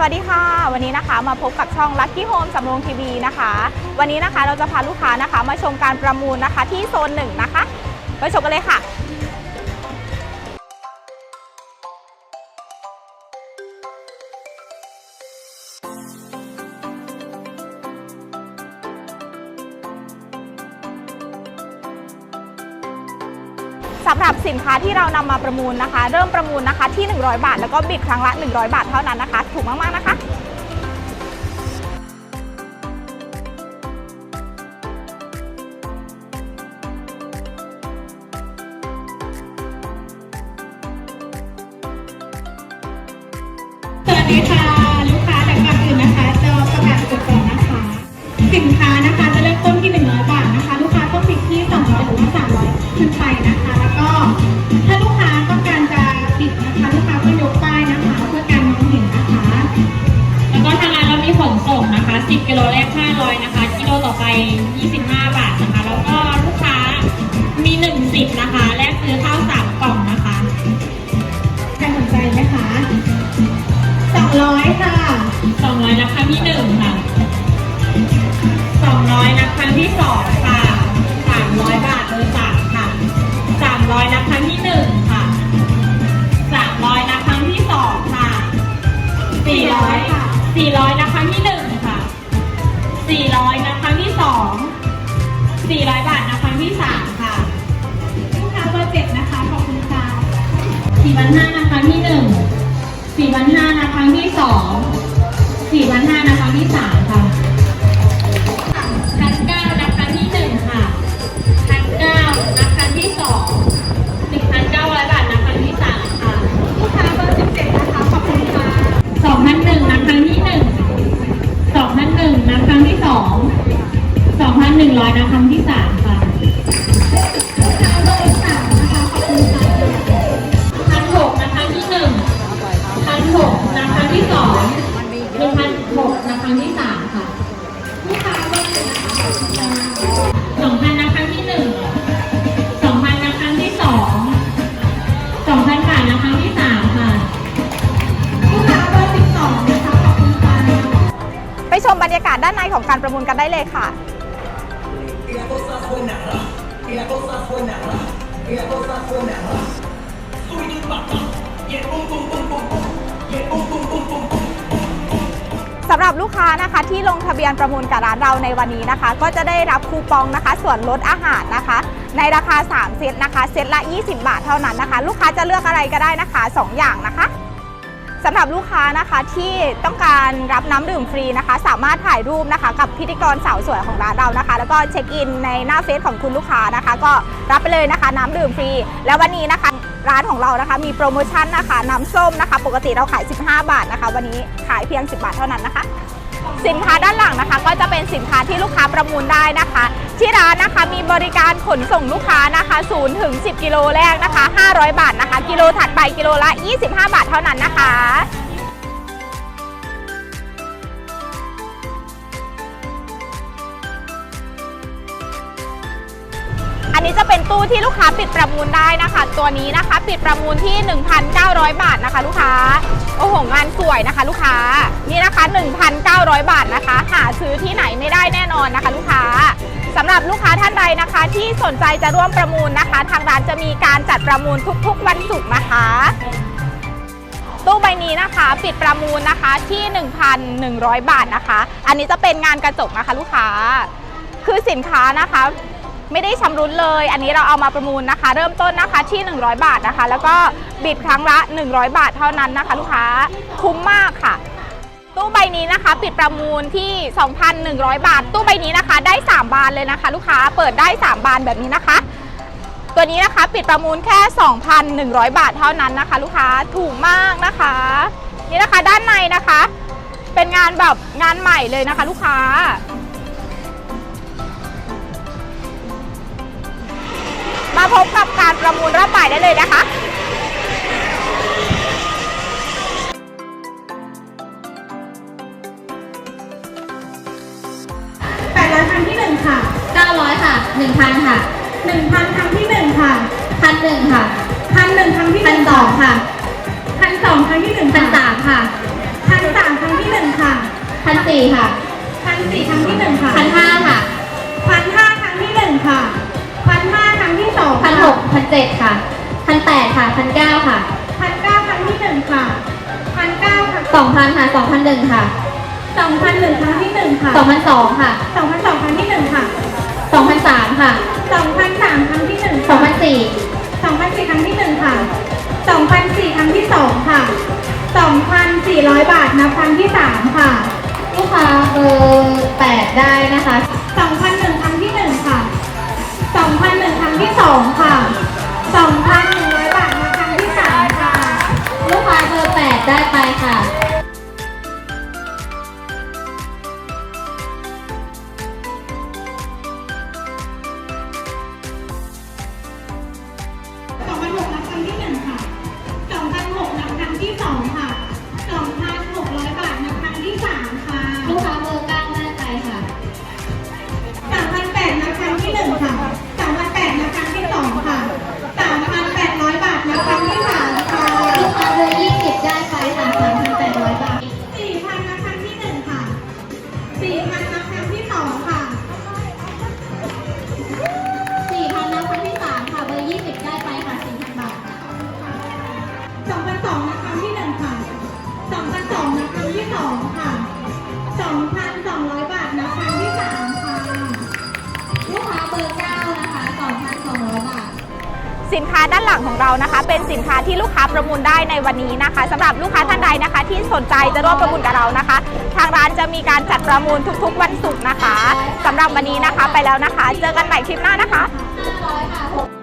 สวัสดีค่ะ วันนี้นะคะมาพบกับช่อง Lucky Home สำโรงทีวีนะคะ วันนี้นะคะเราจะพาลูกค้านะคะ มาชมการประมูลนะคะที่โซนหนึ่งนะคะไปชมกันเลยค่ะ สำหรับสินค้าที่เรานำมาประมูลนะคะ เริ่มประมูลนะคะที่ 100 บาท แล้วก็บิดครั้งละ 100 บาทเท่านั้นนะคะ ถูกมาก ๆ นะคะสวัสดีค่ะ ลูกค้าแต่ก่อนอื่นนะคะจะประกาศกฎก่อนนะคะ สินค้านะคะ สิทธิ์นะคะ แลกซื้อข้าว3กล่องนะคะใครสนใจไหมคะ200ค่ะ200นับครั้งที่1ค่ะ200นับครั้งที่2ค่ะ300บาทเบอร์3ค่ะ300นับครั้งที่1ค่ะ300นับครั้งที่2ค่ะ400ค่ะ400นับครั้งที่1ค่ะ400นับครั้งที่2 400บาทนับครั้งที่3ค่ะลูกค้าเบอร์ เจ็ดนะคะ ขอบคุณค่ะสี่วันห้านะคะที่หนึ่งสี่วันห้านะคะที่สอง บรรยากาศด้านในของการประมูลกันได้เลยค่ะ สำหรับลูกค้านะคะที่ลงทะเบียนประมูลกับร้านเราในวันนี้นะคะ ก็จะได้รับคูปองนะคะ ส่วนลดอาหารนะคะ ในราคา 3 เซตนะคะ เซตละ 20 บาทเท่านั้นนะคะ ลูกค้าจะเลือกอะไรก็ได้นะคะ 2 อย่างนะคะ สำหรับลูกค้านะคะที่ต้องการรับน้ำดื่มฟรีนะคะ สามารถถ่ายรูปนะคะ กับพิธีกรสาวสวยของร้านเรานะคะ แล้วก็เช็คอินในหน้าเฟซของคุณลูกค้านะคะ ก็รับไปเลยนะคะน้ำดื่มฟรี แล้ววันนี้นะคะร้านของเรานะคะ มีโปรโมชั่นนะคะน้ำส้มนะคะ ปกติเราขาย 15 บาทนะคะ วันนี้ขายเพียง 10 บาทเท่านั้นนะคะ สินค้าด้านหลังนะคะ ก็จะเป็นสินค้าที่ลูกค้าประมูลได้นะคะ ที่ร้านนะคะมีบริการขนส่งลูกค้านะคะ0ถึง10 กิโลแรกนะคะ 500 บาทนะคะ กิโลถัดไปกิโลละ 25 บาทเท่านั้นนะคะอันนี้จะเป็นตู้ที่ลูกค้าปิดประมูลได้นะคะ ตัวนี้นะคะ ปิดประมูลที่ 1,900 บาทนะคะ ลูกค้า โอ้โหงานสวยนะคะ ลูกค้านี่นะคะ 1,900 บาทนะคะ หาซื้อที่ไหนไม่ได้แน่นอนนะคะ ลูกค้าสำหรับลูกค้าท่านใดนะคะ ที่สนใจจะร่วมประมูลนะคะ ทางร้านจะมีการจัดประมูลทุกๆ วันศุกร์นะคะ ตู้ใบนี้นะคะ ปิดประมูลนะคะที่ 1,100 บาทนะคะ อันนี้จะเป็นงานกระจกนะคะ ลูกค้า คือสินค้านะคะไม่ได้ชำรุดเลย อันนี้เราเอามาประมูลนะคะ เริ่มต้นนะคะที่ 100 บาทนะคะ แล้วก็บิดครั้งละ 100 บาทเท่านั้นนะคะ ลูกค้าคุ้มมากค่ะ ตู้ใบนี้นะคะ ปิดประมูลที่ 2,100 บาท ตู้ใบนี้นะคะ ได้ 3 บานเลยนะคะ ลูกค้าเปิดได้ 3 บานแบบนี้นะคะ ตัวนี้นะคะปิดประมูลแค่ 2,100 บาทเท่านั้นนะคะ ลูกค้าถูกมากนะคะ นี่นะคะด้านในนะคะ เป็นงานแบบงานใหม่เลยนะคะ ลูกค้ามาพบกับการประมูลรอบบ่ายได้เลยนะคะ 900ค่ะ1,000ค่ะหนึ่งพันครั้งที่หนึ่งค่ะ1,001ค่ะพันหนึ่งครั้งที่หนึ่ง1,200ค่ะพันสองครั้งที่หนึ่ง1,300ค่ะพันสามครั้งค่ะพันสี่ค่ะพันสี่ครั้งที่หนึ่งค่ะพันห้าค่ะพันห้าครั้งที่หนึ่งค่ะพันห้าครั้งที่สองพันหกพันเจ็ดค่ะพันแปดค่ะพันเก้าค่ะพันเก้าครั้งที่หนึ่งค่ะพันเก้าค่ะสองพันค่ะสองพันหนึ่งค่ะสองพันหนึ่งครั้งที่หนึ่งค่ะสองพันสองค่ะสองพัน 2003 ค่ะ 2003 ครั้งที่ 1 2004 2004 ครั้งที่ 1 ค่ะ 2004 ครั้งที่ 2 ค่ะ 2,400 บาทนับครั้งที่ 3 ค่ะ ลูกค้าเบอร์ 8 ได้นะคะ สินค้าด้านหลังของเรานะคะ เป็นสินค้าที่ลูกค้าประมูลได้ในวันนี้นะคะสำหรับลูกค้าท่านใดนะคะ ที่สนใจจะร่วมประมูลกับเรานะคะ ทางร้านจะมีการจัดประมูลทุกๆ วันศุกร์นะคะสำหรับวันนี้นะคะไปแล้วนะคะ เจอกันใหม่คลิปหน้านะคะ